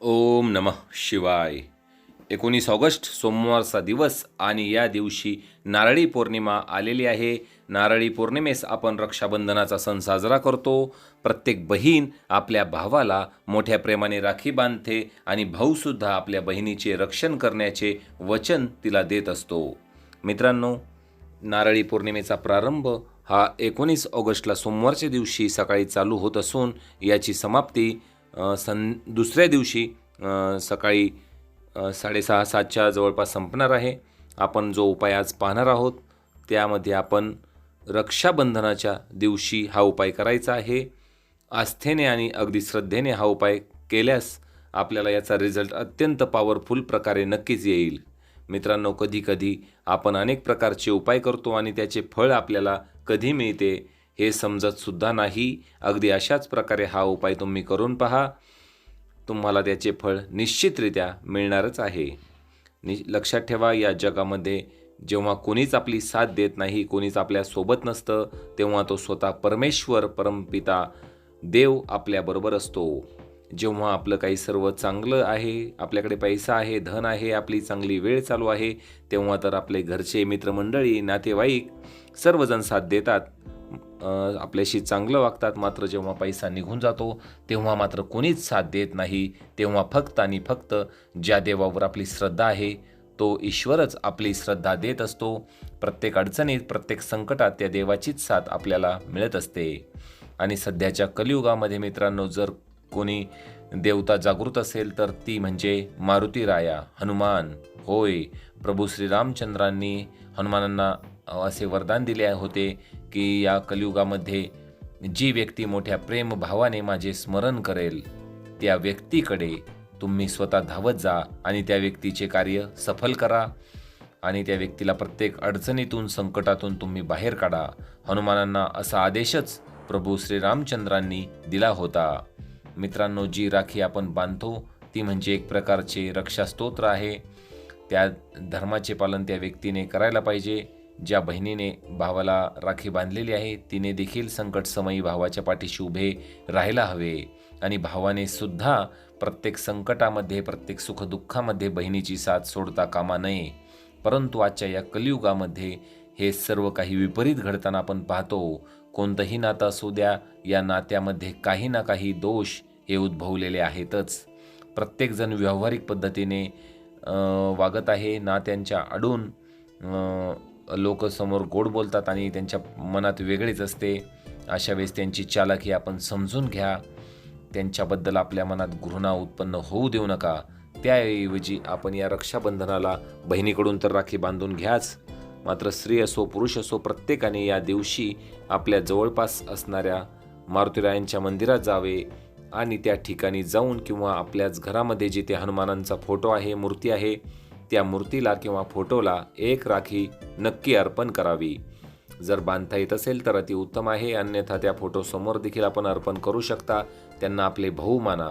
ओम नमः शिवाय. एकोणीस ऑगस्ट सोमवारचा दिवस आणि या दिवशी नारळी पौर्णिमा आलेली आहे. नारळी पौर्णिमेस आपण रक्षाबंधनाचा सण साजरा करतो. प्रत्येक बहीण आपल्या भावाला मोठ्या प्रेमाने राखी बांधते आणि भाऊसुद्धा आपल्या बहिणीचे रक्षण करण्याचे वचन तिला देत असतो. मित्रांनो नारळी पौर्णिमेचा प्रारंभ हा एकोणीस ऑगस्टला सोमवारच्या दिवशी सकाळी चालू होत असून याची समाप्ती सं दुसऱ्या दिवशी सकाळी साडेसहा सातच्या जवळपास संपणार आहे. आपण जो उपाय आज पाहणार आहोत त्यामध्ये आपण रक्षाबंधनाच्या दिवशी हा उपाय करायचा आहे. आस्थेने आणि अगदी श्रद्धेने हा उपाय केल्यास आपल्याला याचा रिझल्ट अत्यंत पॉवरफुल प्रकारे नक्कीच येईल. मित्रांनो कधी कधी आपण अनेक प्रकारचे उपाय करतो आणि त्याचे फळ आपल्याला कधी मिळते हे समजतसुद्धा नाही. अगदी अशाच प्रकारे हा उपाय तुम्ही करून पहा. तुम्हाला त्याचे फळ निश्चितरित्या मिळणारच आहे. नि लक्षात ठेवा या जगामध्ये जेव्हा कोणीच आपली साथ देत नाही कोणीच आपल्यासोबत नसतं तेव्हा तो स्वतः परमेश्वर परमपिता देव आपल्याबरोबर असतो. जेव्हा आपलं काही सर्व चांगलं आहे आपल्याकडे पैसा आहे धन आहे आपली चांगली वेळ चालू आहे तेव्हा तर आपले घरचे मित्रमंडळी नातेवाईक सर्वजण साथ देतात. आपल्याशी चांगलं वागतात मात्र जेव्हा पैसा निघून जातो तेव्हा मात्र कोणीच साथ देत नाही. तेव्हा फक्त आणि फक्त ज्या देवावर आपली श्रद्धा आहे तो ईश्वरच आपली श्रद्धा देत असतो. प्रत्येक अडचणीत प्रत्येक संकटात त्या देवाचीच साथ आपल्याला मिळत असते. आणि सध्याच्या कलियुगामध्ये मित्रांनो जर कोणी देवता जागृत असेल तर ती म्हणजे मारुती राया हनुमान. होय प्रभू श्रीरामचंद्रांनी हनुमानांना असे वरदान दिले होते की या कलियुगामध्ये जी व्यक्ती मोठ्या प्रेमभावाने माझे स्मरण करेल त्या व्यक्तीकडे तुम्ही स्वतः धावत जा आणि त्या व्यक्तीचे कार्य सफल करा आणि त्या व्यक्तीला प्रत्येक अडचणीतून संकटातून तुम्ही बाहेर काढा. हनुमानांना असा आदेशच प्रभू श्रीरामचंद्रांनी दिला होता. मित्रांनो जी राखी आपण बांधतो ती म्हणजे एक प्रकारचे रक्षास्तोत्र आहे. त्या धर्माचे पालन त्या व्यक्तीने करायला पाहिजे. ज्या बहिणीने भावाला राखी बांधलेली आहे तिने देखील संकटसमयी भावाच्या पाठीशी उभे राहायला हवे. आणि भावाने सुद्धा प्रत्येक संकटामध्ये प्रत्येक सुखदुःखामध्ये बहिणीची साथ सोडता कामा नये. परंतु आजच्या या कलियुगामध्ये हे सर्व काही विपरीत घडताना आपण पाहतो. कोणतंही नातं असू द्या या नात्यामध्ये काही ना काही दोष हे उद्भवलेले आहेतच. प्रत्येकजण व्यावहारिक पद्धतीने वागत आहे नात्यांच्या अडून लोक समोर गोड बोलतात आणि त्यांच्या मनात वेगळीच असते. अशा वेळेस त्यांची चालाकी आपण समजून घ्या. त्यांच्याबद्दल आपल्या मनात घृणा उत्पन्न होऊ देऊ नका. त्याऐवजी आपण या रक्षाबंधनाला बहिणीकडून तर राखी बांधून घ्याच. मात्र स्त्री असो पुरुष असो प्रत्येकाने या दिवशी आपल्या जवळपास असणाऱ्या मारुतीरायांच्या मंदिरात जावे आणि त्या ठिकाणी जाऊन किंवा आपल्याच घरामध्ये जिथे हनुमानांचा फोटो आहे मूर्ती आहे त्या मूर्तीला किंवा फोटोला एक राखी नक्की अर्पण करावी. जर बांधता येत असेल तर अति उत्तम आहे अन्यथा त्या फोटोसमोर देखील आपण अर्पण करू शकता त्यांना आपले भाऊ माना.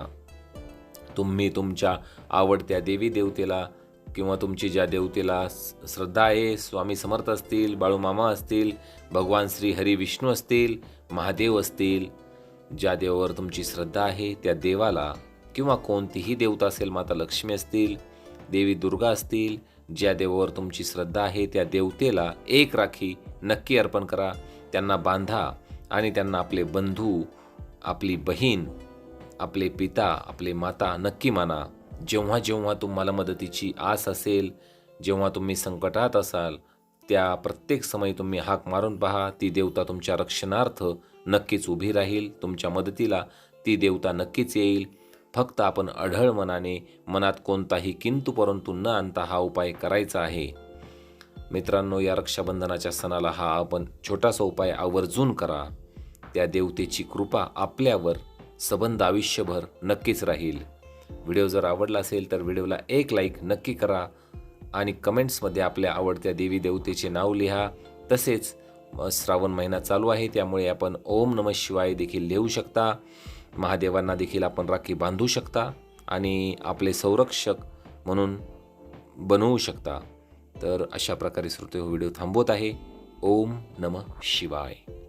तुम्ही तुमच्या आवडत्या देवी देवतेला किंवा तुमची ज्या देवतेला श्रद्धा आहे स्वामी समर्थ असतील बाळूमामा असतील भगवान श्री हरी विष्णू असतील महादेव असतील ज्या देवावर तुमची श्रद्धा आहे त्या देवाला किंवा कोणतीही देवता असेल माता लक्ष्मी असतील देवी दुर्गा असतील ज्या देवावर तुमची श्रद्धा आहे त्या देवतेला एक राखी नक्की अर्पण करा. त्यांना बांधा आणि त्यांना आपले बंधू आपली बहीण आपले पिता आपले माता नक्की माना. जेव्हा जेव्हा तुम्हाला मदतीची आस असेल जेव्हा तुम्ही संकटात असाल त्या प्रत्येक समय तुम्ही हाक मारून पहा. ती देवता तुमच्या रक्षणार्थ नक्कीच उभी राहील. तुमच्या मदतीला ती देवता नक्कीच येईल. फक्त आपण अढळ मनाने मनात कोणताही किंतु परंतु न आणता हा उपाय करायचा आहे. मित्रांनो या रक्षाबंधनाच्या सणाला हा आपण छोटासा उपाय आवर्जून करा. त्या देवतेची कृपा आपल्यावर सबंध आयुष्यभर नक्कीच राहील. व्हिडिओ जर आवडला असेल तर व्हिडिओला एक लाईक नक्की करा आणि कमेंट्समध्ये आपल्या आवडत्या देवी देवतेचे नाव लिहा. तसेच श्रावण महिना चालू आहे त्यामुळे आपण ओम नम शिवाय देखील लिहू शकता. महादेवांना देखील आपण राखी बांधू शकता आणि आपले संरक्षक म्हणून बनवू शकता. तर अशा प्रकारे श्रोते हो, व्हिडिओ थांबवत आहे. ओम नम शिवाय.